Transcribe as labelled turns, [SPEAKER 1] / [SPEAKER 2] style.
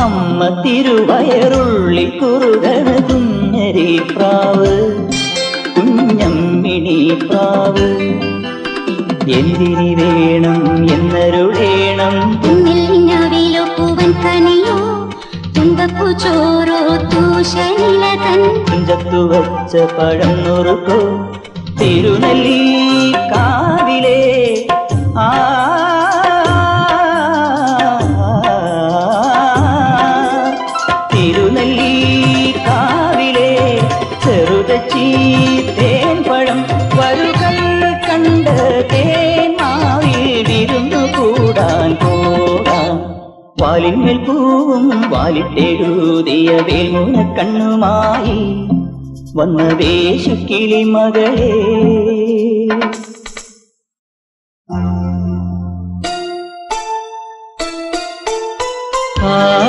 [SPEAKER 1] അമ്മ തിരുവയറുള്ളി കുറുകണ കുഞ്ഞരി പ്രാവ് കുഞ്ഞമ്മിണി പ്രാവ്. എന്തിനി വേണം എന്നരുളേണം.
[SPEAKER 2] പൂവൻ കനിയോ തുമ്പപ്പൂ ചോറോ തൂശനിലതൻ
[SPEAKER 1] തുഞ്ചത്തു വച്ച പഴം നുറുക്കോ? തിരുനെല്ലി കാവിലെ ചെറുതച്ചി തേൻ പഴം വരുകൾ കണ്ട് തേൻ കൂടാൻ പോകാം. വാലിന്മേൽ പൂവും വാലിട്ടെഴുതിയ വേൽമുന കണ്ണുമായി വന്ന വേശുക്കിളി മകളേ. ആ